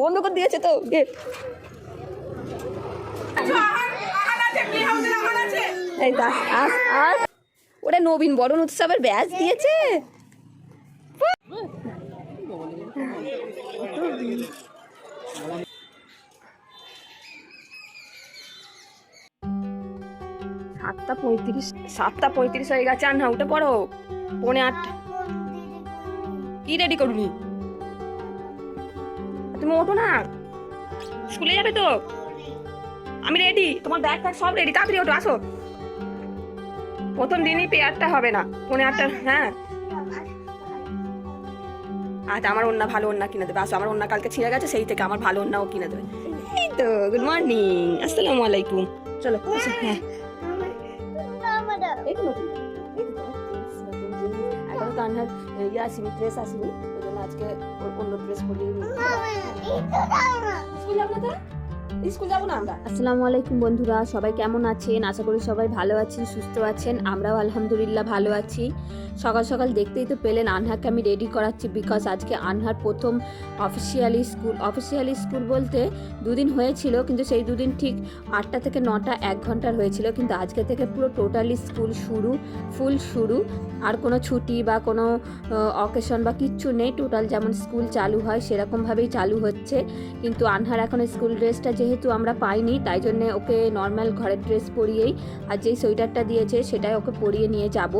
বন্ধ করে দিয়েছে তো গেট আস ওটা নবীন বরণ উৎসবের ব্যাচ দিয়েছে। সাতটা পঁয়ত্রিশ সাতটা পঁয়ত্রিশ হয়ে গেছে। আর না উঠে পড়ো। পৌনে আটটা কি রেডি করবি? তুমি ওঠো না। স্কুলে যাবে তো? আমি রেডি তোমার ব্যাগ ফ্যাগ সব রেডি তাড়াতাড়ি ওঠো, আসো। প্রথম দিনই পেয়ারটা হবে না, পৌনে আটটা হ্যাঁ। আচ্ছা আমার অন্য ভালো অন্য কিনে দেবে। আসো, আমার অন্য কালকে ছিঁড়ে গেছে, সেই থেকে আমার ভালো অন্যও কিনে দেবে। এই তো গুড মর্নিং আসসালামু আলাইকুম। চলো হ্যাঁ। এই ইয়ে আসেনি ড্রেস আসেনি? আজকে অন্য ড্রেস পরিয়ে স্কুল যাব না তো স্কুল যাব না আমরা? আসসালামু আলাইকুম বন্ধুরা, সবাই কেমন আছেন? আশা করি সবাই ভালো আছেন, সুস্থ আছেন, আমরাও আলহামদুলিল্লাহ ভালো আছি। সকাল সকাল দেখতেই তো পেলেন আনহাকে আমি রেডি করাচ্ছি বিকজ আজকে আনহার প্রথম অফিসিয়ালি স্কুল অফিসিয়ালি স্কুল বলতে দুদিন হয়েছিল, কিন্তু সেই দুদিন ঠিক আটটা থেকে নটা, এক ঘণ্টার হয়েছিল, কিন্তু আজকে থেকে পুরো টোটালি স্কুল শুরু ফুল শুরু। আর কোনো ছুটি বা কোনো অকেশন বা কিচ্ছু নেই টোটাল যেমন স্কুল চালু হয়, সেরকমভাবেই চালু হচ্ছে। কিন্তু আনহার এখন স্কুল ড্রেসটা যেহেতু আমরা পাইনি, তাই জন্যে ওকে নর্মাল ঘরের ড্রেস পরিয়েই আর যেই সোয়েটারটা দিয়েছে সেটাই ওকে পরিয়ে নিয়ে যাব।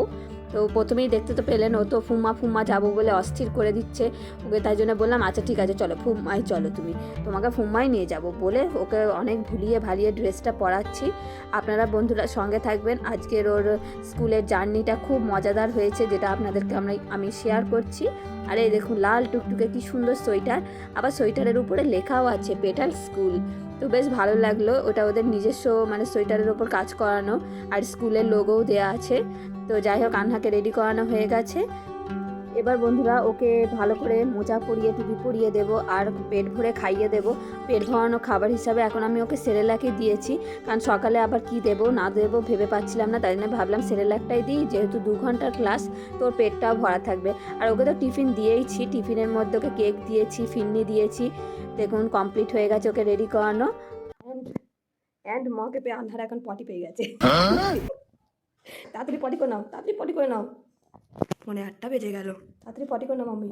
তো প্রথমেই দেখতে তো পেলেন, ও তো ফুম্মা ফুম্মা যাব বলে অস্থির করে দিচ্ছে। ওকে তাই জন্য বললাম আচ্ছা ঠিক আছে, চলো ফুম্মাই চলো তুমি। তোমাকে ফুম্মাই নিয়ে যাব বলে ওকে অনেক ভুলিয়ে ভালিয়ে ড্রেসটা পরাচ্ছি। আপনারা বন্ধুরা সঙ্গে থাকবেন। আজকের ওর স্কুলের জার্নিটা খুব মজাদার হয়েছে, যেটা আপনাদেরকে আমরা, আমি শেয়ার করছি। আর এই দেখুন, লাল টুকটুকে কি সুন্দর সোয়েটার। আবার সোয়েটারের উপরে লেখাও আছে পেটাল স্কুল। তো বেশ ভালো লাগল ওটা ওদের নিজস্ব মানে সোয়েটারের ওপর কাজ করানো আর স্কুলের লোগোও দেওয়া আছে। তো যাই হোক আনহাকে রেডি করানো হয়ে গেছে। এবার বন্ধুরা ওকে ভালো করে মোজা পরিয়ে টুপি পরিয়ে দেব আর পেট ভরে খাইয়ে দেব। পেট ভরানো খাবার হিসাবে এখন আমি ওকে সেরেলাকে দিয়েছি। কারণ সকালে আবার কি দেব না দেবো ভেবে পাচ্ছিলাম না তাই জন্য ভাবলাম সেরেলাকটাই দিই যেহেতু দু ঘণ্টার ক্লাস তোর পেটটাও ভরা থাকবে। আর ওকে তো টিফিন দিয়েইছি টিফিনের মধ্যে ওকে কেক দিয়েছি ফিন্নি দিয়েছি। দেখুন কমপ্লিট হয়ে গেছে ওকে রেডি করানো। অ্যান্ড মকে পেয়ে আন্ধার এখন পটি পেয়ে গেছে। তাড়াতাড়ি পটি করে নাও তাড়াতাড়ি পটি করে নাও। মনে আটটা বেজে গেল। তাড়াতাড়ি পটি করে নাও মাম্মি।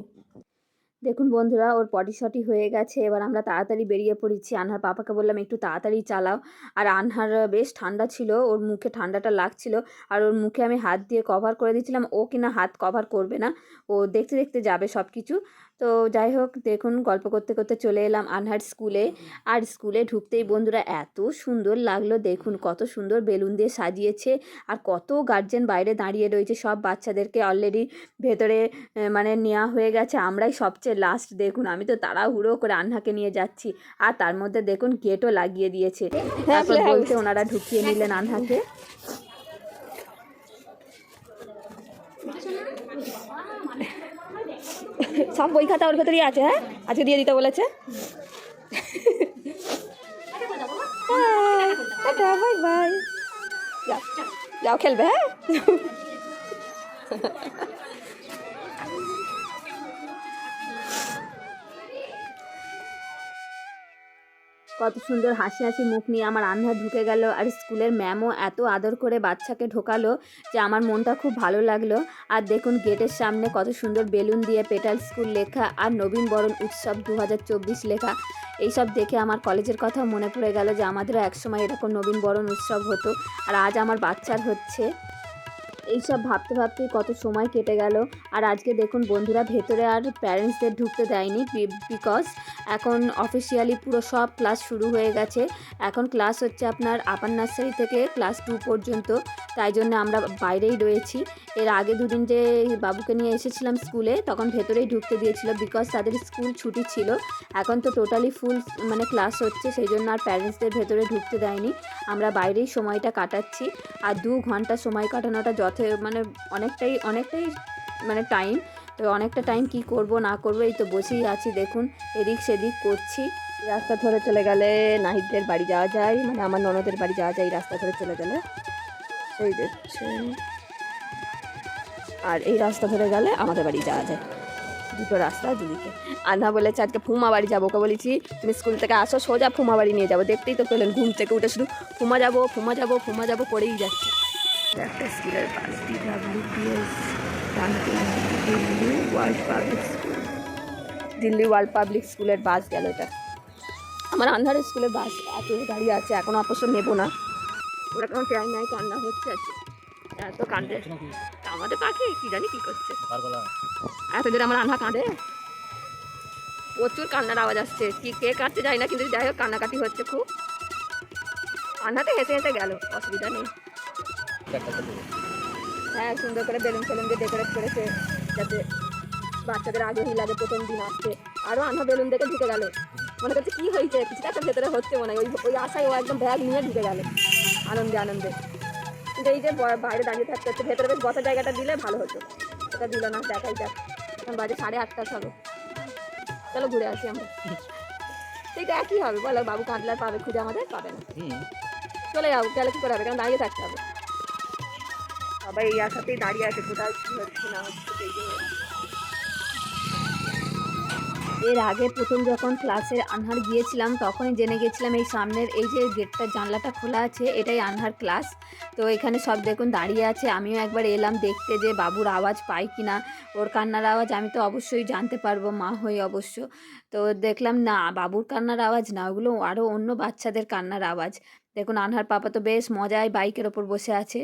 দেখুন বন্ধুরা ওর পটি শটি হয়ে গেছে। এবার আমরা তাড়াতাড়ি বেরিয়ে পড়েছি। আনহার পাপাকে বললাম একটু তাড়াতাড়ি চালাও। আর আনহার বেশ ঠান্ডা ছিল ওর মুখে ঠান্ডাটা লাগছিল। আর ওর মুখে আমি হাত দিয়ে কভার করে দিয়েছিলাম। ও কিনা হাত কভার করবে না। ও দেখতে দেখতে যাবে সব কিছু তো যাই হোক দেখুন গল্প করতে করতে চলে এলাম আনহার স্কুলে। আর স্কুলে ঢুকতেই বন্ধুরা এত সুন্দর লাগল দেখুন কত সুন্দর বেলুন দিয়ে সাজিয়েছে। আর কত গার্জেন বাইরে দাঁড়িয়ে রয়েছে সব বাচ্চাদেরকে অলরেডি ভেতরে মানে নেওয়া হয়ে গেছে। আমরাই সবচেয়ে লাস্ট দেখুন আমি তো তাড়াহুড়ো করে আনহাকে নিয়ে যাচ্ছি। আর তার মধ্যে দেখুন গেটও লাগিয়ে দিয়েছে। তারপর বলতে ওনারা ঢুকিয়ে নিলেন আনহাকে। সব বই খাতা ওর ভেতরেই আছে হ্যাঁ? আজকে দিয়ে দিতে বলেছে। Tata, bye bye. যাও যাও, খেলবে হ্যাঁ? কত সুন্দর হাসি হাসি মুখ নিয়ে আমার আন্ধার ঢুকে গেল আর স্কুলের ম্যামও এত আদর করে বাচ্চাকে ঢোকালো যে আমার মনটা খুব ভালো লাগল। আর দেখুন গেটের সামনে কত সুন্দর বেলুন দিয়ে পেটাল স্কুল লেখা আর নবীন বরণ উৎসব দু হাজার চব্বিশ লেখা। এইসব দেখে আমার কলেজের কথা মনে পড়ে গেল যে আমাদেরও একসময় এরকম নবীন বরণ উৎসব হতো আর আজ আমার বাচ্চার হচ্ছে। এইসব ভাবতে ভাবতেই কত সময় কেটে গেল। আর আজকে দেখুন বন্ধুরা, ভেতরে আর প্যারেন্টসদের ঢুকতে দেয়নি বিকজ এখন অফিসিয়ালি পুরো সব ক্লাস শুরু হয়ে গেছে। এখন ক্লাস হচ্ছে আপনার আপার নার্সারি থেকে ক্লাস টু পর্যন্ত। তাই জন্য আমরা বাইরেই রয়েছি। এর আগে দুদিন যে বাবুকে নিয়ে এসেছিলাম স্কুলে তখন ভেতরেই ঢুকতে দিয়েছিল বিকজ তাদের স্কুল ছুটি ছিল। এখন তো টোটালি ফুল মানে ক্লাস হচ্ছে, সেই জন্য আর প্যারেন্টসদের ভেতরে ঢুকতে দেয়নি। আমরা বাইরেই সময়টা কাটাচ্ছি। আর দু ঘণ্টা সময় কাটানোটা যথে মানে অনেকটাই অনেকটাই মানে টাইম তো অনেকটা টাইম কি করব, না করব, এই তো বসেই আছি, দেখুন, এদিক সেদিক করছি। রাস্তা ধরে চলে গেলে নাহিদদের বাড়ি যাওয়া যায় মানে আমার ননদের বাড়ি যাওয়া যায় রাস্তা ধরে চলে গেলে। এই দেখছেন আর এই রাস্তা ধরে গেলে আমাদের বাড়ি যাওয়া যায়। দুটো রাস্তা দুদিকে। আন্না বলেছে আজকে ফুমা বাড়ি যাব, ওকে বলেছি, তুমি স্কুল থেকে আসো, সোজা ফুমা বাড়ি নিয়ে যাব। দেখতেই তো পেলেন, ঘুম থেকে উঠে শুধু, ফুমা যাব ফুমা যাব ফুমা যাব, করেই যাচ্ছে। একটা স্কুলের DWPS Delhi world public school Delhi world public স্কুলের বাস গেল এটা। আমার আন্ধারের স্কুলের বাস এত দাঁড়িয়ে আছে, এখন অবশ্য নেব না। ওরা কোনো ট্রেন নাই কান্না হচ্ছে আছে এত কাঁদে। আমাদের পাখি, কি জানি কি করছে। এত জোরে আমার আন্না কাঁদে। প্রচুর কান্নার আওয়াজ আসছে। কি, কে কাটতে যায় না, কিন্তু যাই হোক, কান্নাকাটি হচ্ছে খুব। কান্নাতে হেসে হেসে গেল, অসুবিধা নেই। হ্যাঁ সুন্দর করে বেলুন ফেলুন দিয়ে ডেকোরেট করেছে যাতে বাচ্চাদের আগ্রহী লাগে প্রথম দিন আসছে আরও আন্না বেলুন দেখে ঢুকে গেল। মনে করছে কি হয়েছে? কিছুটা একটা ভেতরে হচ্ছে মনে হয়। ওই ওই আশায় ও একদম ব্যাগ নিয়ে ঢুকে গেল। আনন্দে আনন্দে। কিন্তু এই যে বাইরে দাঁড়িয়ে থাকতে হচ্ছে ভেতরে বেশ বসার জায়গাটা দিলে ভালো হতো। এটা দিল না দেখাই যাক। এখন বাজে সাড়ে আটটা চলো। চলো ঘুরে আসি আমরা। সেইটা একই হবে বলো বাবু কাঁদলে পাবে খুঁজে আমাদের পাবে না। চলে যাব গেলে কি করে হবে? কারণ দাঁড়িয়ে থাকতে হবে। সবাই এই আশাতেই দাঁড়িয়ে আছে, কোথাও কি হচ্ছে, না হচ্ছে, সেই জন্য। এর আগে প্রথম যখন ক্লাসের আনহার গিয়েছিলাম, তখনই জেনে গেছিলাম এই সামনের এই যে গেটটা জানলাটা খোলা আছে, এটাই আনহার ক্লাস। তো এখানে সব দেখুন দাঁড়িয়ে আছে, আমিও একবার এলাম দেখতে যে বাবুর আওয়াজ পাই কি না। ওর কান্নার আওয়াজ আমি তো অবশ্যই জানতে পারব, মা হই অবশ্য। তো দেখলাম না, বাবুর কান্নার আওয়াজ না, ওগুলো আরও অন্য বাচ্চাদের কান্নার আওয়াজ। দেখুন আনহার পাপা তো বেশ মজায় বাইকের ওপর বসে আছে।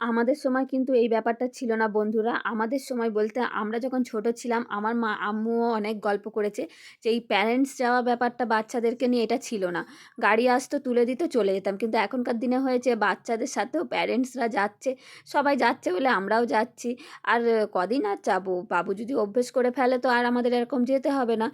আমাদের সময় কিন্তু এই ব্যাপারটা ছিল না বন্ধুরা। আমাদের সময় বলতে আমরা যখন ছোট ছিলাম, আমার মা, আম্মুও অনেক গল্প করেছে যে এই প্যারেন্টস যাওয়া ব্যাপারটা বাচ্চাদেরকে নিয়ে এটা ছিল না। গাড়ি আসতো তুলে দিত চলে যেতাম। কিন্তু এখনকার দিনে হয়েছে বাচ্চাদের সাথেও প্যারেন্টসরা যাচ্ছে, সবাই যাচ্ছে বলে আমরাও যাচ্ছি। আর কদিন আর যাব? বাবু যদি অভ্যেস করে ফেলে তো আর আমাদের এরকম যেতে হবে না।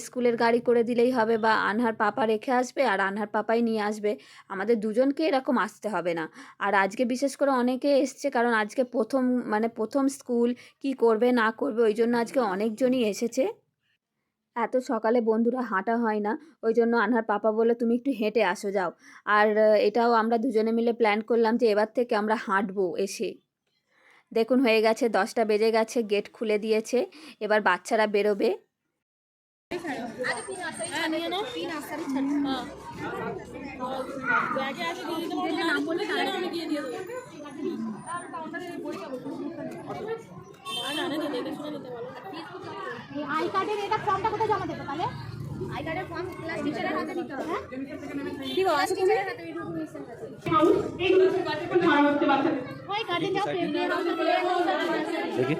স্কুলের গাড়ি করে দিলেই হবে বা আনহার পাপা রেখে আসবে আর আনহার পাপাই নিয়ে আসবে। আমাদের দুজনকে এরকম আসতে হবে না। আর আজকে বিশেষ করে অনেকে এসছে। কারণ আজকে প্রথম মানে প্রথম স্কুল কি করবে না করবে ওই জন্য আজকে অনেকজনই এসেছে। এত সকালে বন্ধুরা হাঁটা হয় না। ওই জন্য আনহার পাপা বলে তুমি একটু হেঁটে আসো যাও। আর এটাও আমরা দুজনে মিলে প্ল্যান করলাম যে এবার থেকে আমরা হাঁটবো এসে। দেখুন হয়ে গেছে দশটা বেজে গেছে গেট খুলে দিয়েছে এবার বাচ্চারা বেরোবে। আই কার্ডের এটা ফর্মটা কোথায় জমা দেবো তাহলে আই কার্ডের ফর্ম ক্লাস টিচারের হাতে দিতে হবে কি গো আসো তুমি ওই কার্ডে যাও দেখি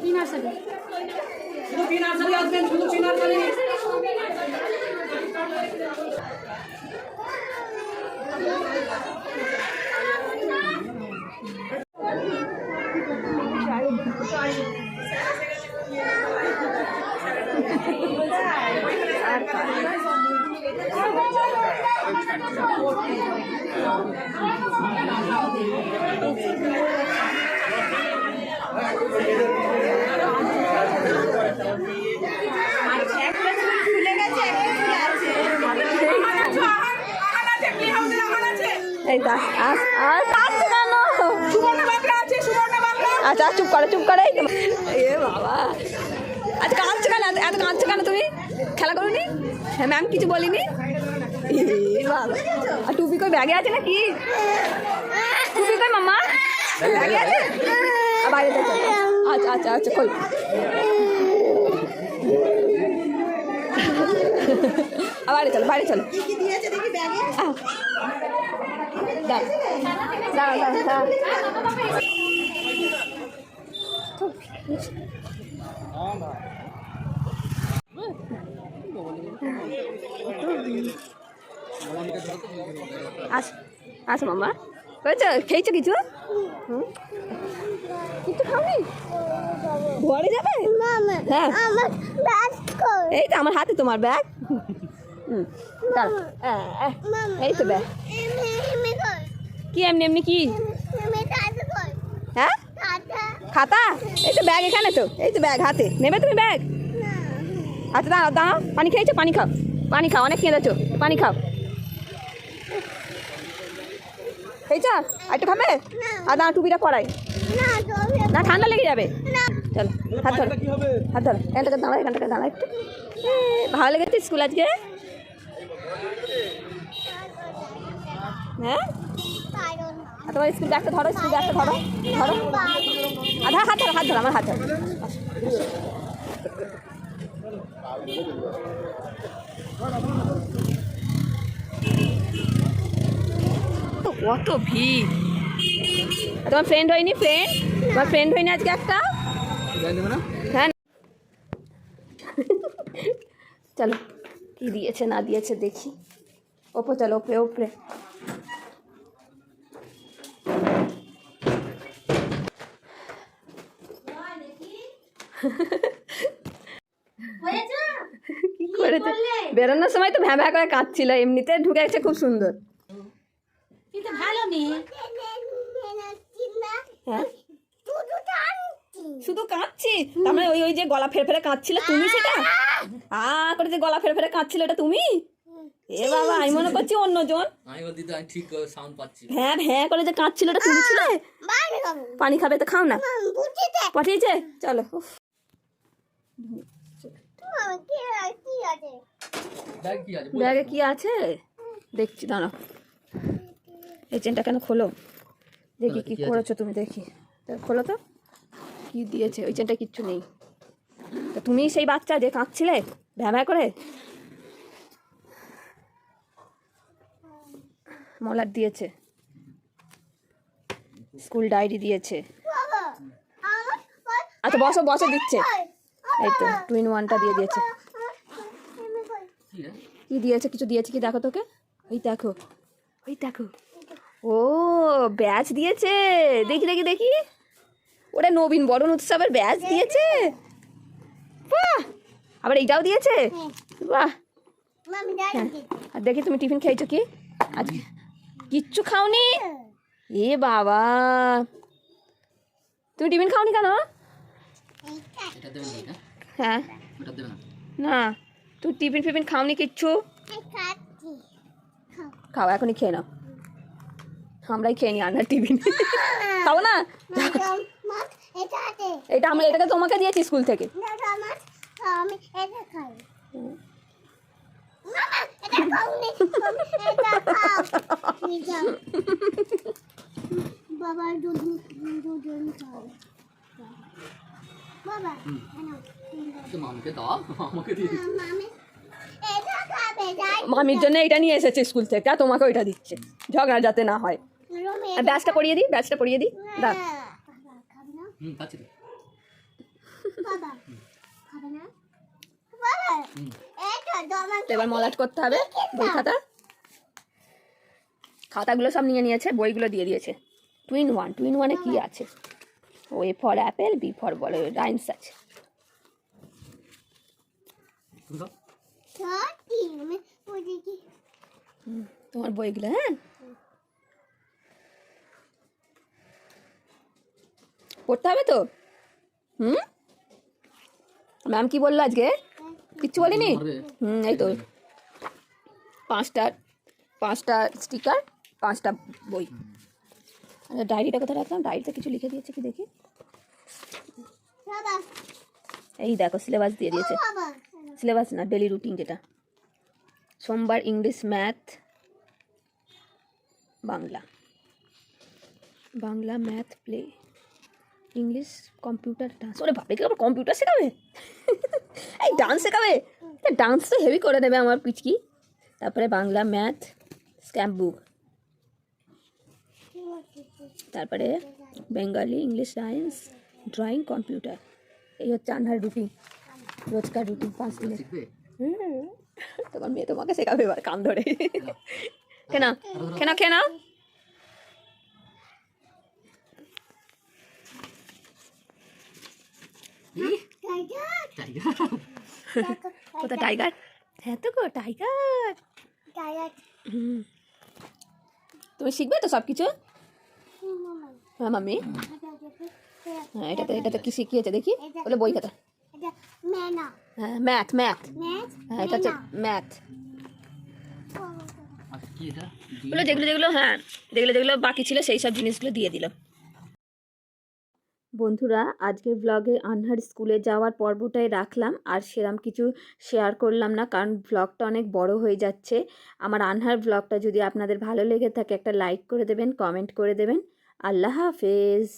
কি নার্সারি এই দা আস আর কাঁদছে কেন আচ্ছা চুপ করো চুপ করে। এ বাবা। আচ্ছা কাঁদছো কেন? এত- কাঁদছো কেন তুমি? খেলা করোনি? হ্যাঁ ম্যাম কিছু বলিনি? বাবা। আর টুপি কই ব্যাগে আছে নাকি? টুপি কই মাম্মা? ব্যাগে আছে? বাইরে আচ্ছা আচ্ছা আচ্ছা খোল। বাইরে চলো বাইরে চলো। আস মামা হয়েছে খেয়েছো কিছু কিছু খাওনি ঘরে যাবে হ্যাঁ এই তো আমার হাতে তোমার ব্যাগ হুম এই তো কি এমনি এমনি কি? হ্যাঁ? খাতা? এই তো ব্যাগ এখানে এই তো ব্যাগ, হাতে। তুমি ব্যাগ? আচ্ছা পানি খেয়েছো? পানি খাও। পানি খাও, অনেক কেঁদেছো পানি খাও। খেয়েছ? আর একটু খাবে? আর দাঁড়া টুপিটা পরাই। না, ঠান্ডা লেগে যাবে। চলো, হাত ধরো। হাত ধরো। এখানটাকে এখানটাকে দাঁড়া একটু। ভালো লেগেছে স্কুল আজকে? হ্যাঁ? তোমার স্কুল ব্যাগটা ধরো, স্কুল ব্যাগটা ধরো ধরো। আধা হাত ধরো হাত ধরো, আমার হাত ধরো। কত ভিড়। তোমার ফ্রেন্ড হয়নি ফ্রেন্ড তোমার ফ্রেন্ড হয়নি আজকে একটা? হ্যাঁ। চলো, কি দিয়েছে না দিয়েছে দেখি। ওপো, চলো, ওপরে ওপরে। কি করেছে? বেরোনোর সময় তো ভ্যা ভ্যাঁ করে কাঁদছিল এমনিতে ঢুকে গেছে খুব সুন্দর। ভালো মেয়ে। হ্যাঁ? শুধু কাঁদছি। তার মানে ওই ওই যে গলা ফেরে ফেরে কাঁদছিল তুমি সেটা? আ করে যে গলা ফেরে ফেরে কাঁদছিল এটা তুমি? এ বাবা আমি মনে করছি অন্যজন। ঠিক সাউন্ড পাচ্ছি হ্যাঁ হ্যাঁ করে যে কাঁদছিল এটা তুমি ছিলে? পানি খাবে তো খাও না। পাঠিয়েছে? চলো ব্যাগে কি আছে? দেখছি দাঁড়াও। এই চেনটা কেন খোলো? দেখি কি করেছ তুমি দেখি। তা খোলো তো। কি দিয়েছে? ওই চেনটা কিচ্ছু নেই। তা তুমি সেই বাচ্চা যে কাঁদছিলে? ভ্যা ভ্যা করে? মলার দিয়েছে। স্কুল ডায়েরি দিয়েছে। আচ্ছা বসো বসো দিচ্ছে। এই তো টুইন ওয়ানটা দিয়ে দিয়েছে। কি? দিয়েছে? কিছু দিয়েছে কি? দেখো তোকে। ওই দেখো। ওই দেখো। ও ব্যাচ দিয়েছে। দেখি দেখি দেখি। ওটা নবীন বরণ উৎসবের ব্যাচ দিয়েছে। বাহ! আবার এইটাও দিয়েছে? বাহ! হ্যাঁ। আর দেখি তুমি টিফিন খেয়েছো কি? আজকে কিচ্ছু খাওনি? এ বাবা! তুমি টিফিন খাওনি কেন? এটা দেবে এটা? হ্যাঁ না তুই টিফিন ফিফিন খাওনি কিচ্ছু খাও এখনই খেয়ে নাও আমরাই খেয়ে নিই আন্নার টিফিন খাব না এটা আমরা এটাকে তোমাকে দিয়েছি স্কুল থেকে খাও বাবা মামির জন্য এটা নিয়ে এসেছে স্কুল থেকে, আর তোমাকে ওইটা দিচ্ছে। ঝগড়া যাতে না হয়। ব্যাচটা পরিয়ে দিই, ব্যাচটা পরিয়ে দিই। তো এবার মলাট করতে হবে বই খাতা। খাতাগুলো সব নিয়ে নিয়েছে, বইগুলো দিয়ে দিয়েছে। টুইন ওয়ান টুইন ওয়ানে কি আছে? ও A for apple B for বলে রাইমস আছে তুমি দাও। সত্যি আমি বুঝি কি তোমার? বইগুলো হ্যাঁ? পড়তে হবে তো? হুম? ম্যাম কি বলল আজকে? কিচ্ছু বলিনি? হুম এই তো। পাঁচটা পাঁচটা স্টিকার পাঁচটা বই। আচ্ছা ডায়েরিটা কোথায় রাখলাম? ডায়েরিতে কিছু লিখে দিয়েছে কি দেখি? এই দেখো সিলেবাস দিয়ে দিয়েছে। বাবা। সিলেবাস না ডেলি রুটিন যেটা। সোমবার English, math, Bangla. Bangla, math, play, English, computer, dance. ওরে বাপরে, কি কম্পিউটার শেখাবে? এই ডান্স শেখাবে? ডান্স তো হেভি করে দেবে আমার পিচকি। তারপরে বাংলা, ম্যাথ স্ট্যাম্প বুক। তারপরে Bengali, English, science, drawing, computer. এই হচ্ছে আন্ধার রুটিন। রোজকার রুটিন পাঁচ দিনের হুম। তোমার মেয়ে তোমাকে শেখাবে এবার কান ধরে। কেন কেন কেন কোথা টাইগার? হ্যাঁ তো গো টাইগার। টাইগার তুমি শিখবে তো সব কিছু হ্যাঁ মাম্মি। হ্যাঁ এটাতে এটাতে কি শিখিয়েছে দেখি? বলে বই খাতা। এটা হ্যাঁ ম্যাথ ম্যাথ হ্যাঁ এটা হচ্ছে ম্যাথ আচ্ছা বলে যেগুলো যেগুলো হ্যাঁ যেগুলো যেগুলো বাকি ছিল সেই সব জিনিসগুলো দিয়ে দিল। বন্ধুরা আজকের ব্লগে আনহার স্কুলে যাওয়ার পর্বটাই রাখলাম আর সেরাম কিছু শেয়ার করলাম না কারণ ব্লগটা অনেক বড় হয়ে যাচ্ছে। আমার আনহার ব্লগটা যদি আপনাদের ভালো লেগে থাকে একটা লাইক করে দেবেন কমেন্ট করে দেবেন। আল্লাহ হাফেজ!